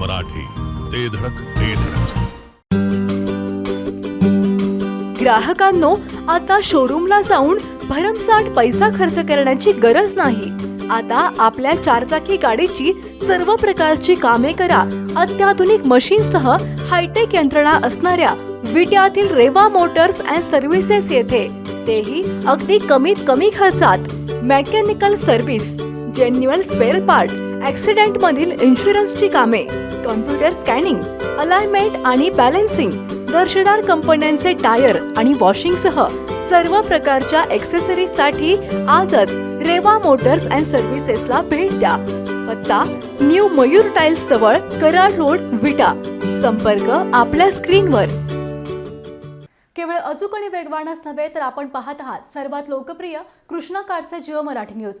मराठी. ते धडक ते धडक. ग्राहकांनो आता शोरूमला जाऊन भरमसाठ पैसा खर्च करण्याची गरज नाही. आता आपल्या चारचाकी गाडीची सर्व प्रकारची कामे करा. अत्याधुनिक मशीनसह हायटेक यंत्रणा असणाऱ्या विट्यातील रेवा मोटर्स अँड सर्व्हिसेस येथे. तेही अगदी कमीत कमी खर्चात. Mechanical service genuine spare part accident मधील इन्शुरन्सची कामे कॉम्प्युटर स्कॅनिंग अलाइनमेंट आणि बॅलन्सिंग दर्जेदार कंपन्यांचे टायर आणि वॉशिंगसह सर्व प्रकारच्या ॲक्सेसरीजसाठी आजच रेवा मोटर्स अँड सर्व्हिसेसला भेट द्या. पत्ता न्यू मयूर टाइल्स जवळ कराड रोड विटा. संपर्क आपल्या स्क्रीनवर. केवळ अचूक आणि वेगवानच नव्हे तर आपण पाहत आहात सर्वात लोकप्रिय कृष्णा कार्डचे Jio Marathi news.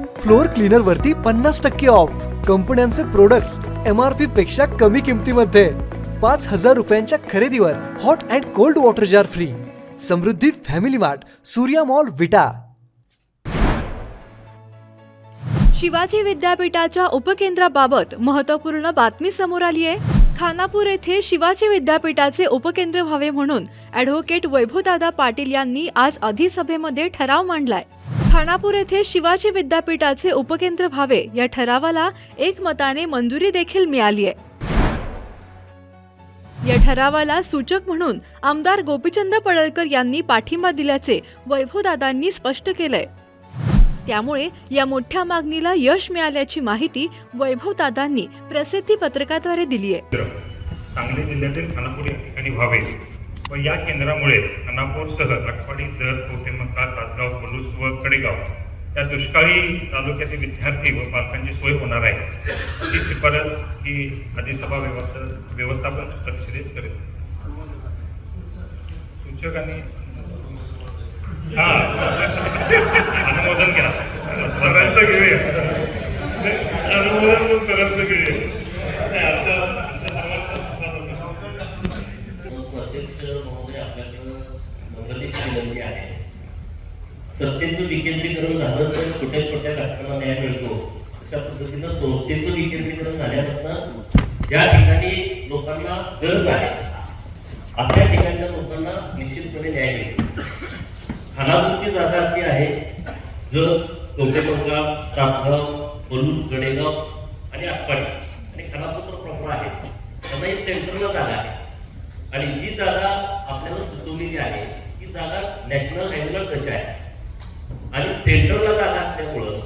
Floor cleaner वरती पन्नास टक्के ऑफ कंपन्यांचे प्रोडक्ट्स एम आर पी पेक्षा कमी किमतीमध्ये. पाच हजार रुपयांच्या खरेदीवर hot and cold water jar free Samruddhi family mart Surya mall Vita. Shivaji विद्यापीठाच्या उपकेंद्राबाबत महत्त्वपूर्ण बातमी समोर आली आहे. खानापूर येथे शिवाजी विद्यापीठाचे उपकेंद्र व्हावे म्हणून ॲडव्होकेट वैभवदादा पाटील यांनी आज अधिसभेमध्ये ठराव मांडलाय. खानापूर येथे शिवाजी विद्यापीठाचे उपकेंद्र व्हावे या ठरावाला एकमताने मंजुरी देखील मिळाली आहे. या ठरावाला सूचक म्हणून आमदार गोपीचंद पडळकर यांनी पाठिंबा दिल्याचे वैभवदादांनी स्पष्ट केलंय. त्यामुळे या मोठ्या मागणीला यश मिळाल्याची माहिती वैभव दादांनी प्रसिद्धी पत्रकाद्वारे दिली आहे. सांगली जिल्ह्यातील खानापूर या ठिकाणी व्हावे. व या केंद्रामुळे खानापूरसह आटपाडी जत कवठेमंका तासगाव पलूस व कडेगाव या दुष्काळी तालुक्यातील विद्यार्थी व पालकांची सोय होणार आहे. ही शिफारस ही अधिसभा व्यवस्था व्यवस्थापन परिषदेत करेल. सूचक आणि हा. सगळ्यांचं घेऊया अनुमोदन सगळ्यांचं घेऊया आपल्याकडं आहे. सत्तेचं विकेंद्रीकरण झालं तर छोट्या छोट्या घटकांना न्याय मिळतो? अशा पद्धतीनं संस्थेचं विकेंद्रीकरण झाल्यानंतर ज्या ठिकाणी लोकांना गरज आहे अशा ठिकाणच्या लोकांना निश्चितपणे न्याय मिळतो. खानापूरची जागा अशी आहे जर कवटेमंका तासगाव बलूस गडेगाव आणि आटपाडी. आणि खानापूर प्रॉपर आहे. त्यांना एक सेंटरला जागा आहे. आणि जी जागा आपल्याला सुचवलेली आहे ती जागा नॅशनल हायवेला टच आहे. आणि सेंट्रलला जागा असल्यामुळं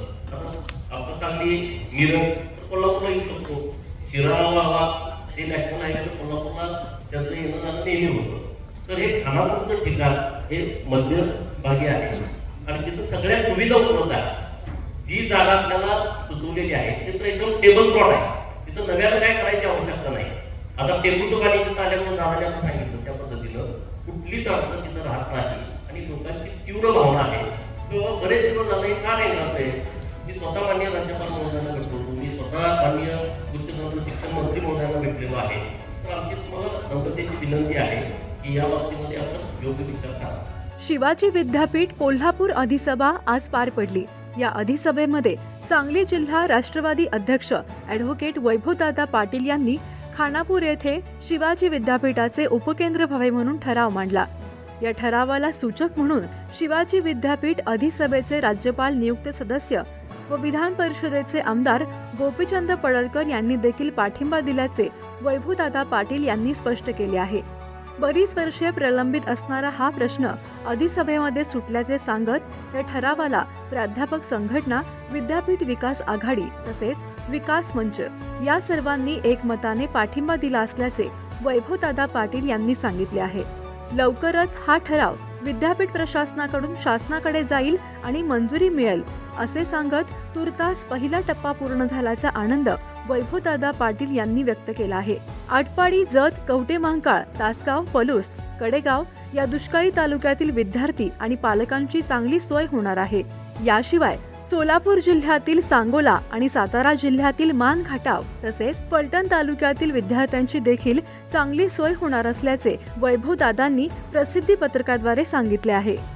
आपण सांगली मिरज कोल्हापूरला येऊ शकतो. शिराळा व्हावा ते नॅशनल हायवे कोल्हापूरला त्यांचं येणं जाणं नेहमी होतं. तर हे खानापूरचं ठिकाण हे मध्यभागी आहे. आणि तिथं सगळ्या सुविधा उपलब्ध आहेत. जी जागा आपल्याला सुचवलेली आहे तिथं एकदम टेबल प्लॉट आहे. तिथं नव्यानं काय करायची आवश्यकता नाही. आता टेबल पाणी तिथं आल्यामुळे दादाने आपण सांगितलं त्या पद्धतीनं कुठलीच अडचण तिथं राहत नाही. आणि लोकांची तीव्र भावना आहे. किंवा बरेच दिवस झाले का नाही आहे? मी स्वतः मान्य राज्यपाल महोदयांना भेटलो मी स्वतः मान्य उच्च शिक्षण मंत्री महोदयांना भेटलेलो आहे. तर आमची तुम्हाला नम्रतेची विनंती आहे की या बाबतीमध्ये आपण योग्य विचार करा शिवाजी विद्यापीठ कोल्हापूर अधिसभा आज पार पडली. या अधिसभेमध्ये सांगली जिल्हा राष्ट्रवादी अध्यक्ष ॲडव्होकेट वैभवदादा पाटील यांनी खानापूर येथे शिवाजी विद्यापीठाचे उपकेंद्र व्हावे म्हणून ठराव मांडला. या ठरावाला सूचक म्हणून शिवाजी विद्यापीठ अधिसभेचे राज्यपाल नियुक्त सदस्य व विधान परिषदेचे आमदार गोपीचंद पडळकर यांनी देखील पाठिंबा दिल्याचे वैभवदादा पाटील यांनी स्पष्ट केले आहे. बरीच वर्षे प्रलंबित असणारा हा प्रश्न अधिसभेमध्ये सुटल्याचे सांगत या ठरावाला प्राध्यापक संघटना विद्यापीठ विकास आघाडी तसेच विकास मंच या सर्वांनी एकमताने पाठिंबा दिला असल्याचे वैभवदादा पाटील यांनी सांगितले आहे. लवकरच हा ठराव विद्यापीठ प्रशासनाकडून शासनाकडे जाईल आणि मंजुरी मिळेल असे सांगत तुर्तास पहिला टप्पा पूर्ण झाल्याचा आनंद वैभवदादा पाटील यांनी व्यक्त केला आहे. आटपाडी जत कवटे महांकाळ तासगाव पलूस कडेगाव या दुष्काळी तालुक्यातील विद्यार्थी आणि पालकांची चांगली सोय होणार आहे. याशिवाय सोलापूर जिल्ह्यातील सांगोला आणि सातारा जिल्ह्यातील मान खटाव तसेच पलटण तालुक्यातील विद्यार्थ्यांची देखील चांगली सोय होणार असल्याचे वैभवदादांनी प्रसिद्धी पत्रकाद्वारे सांगितले आहे.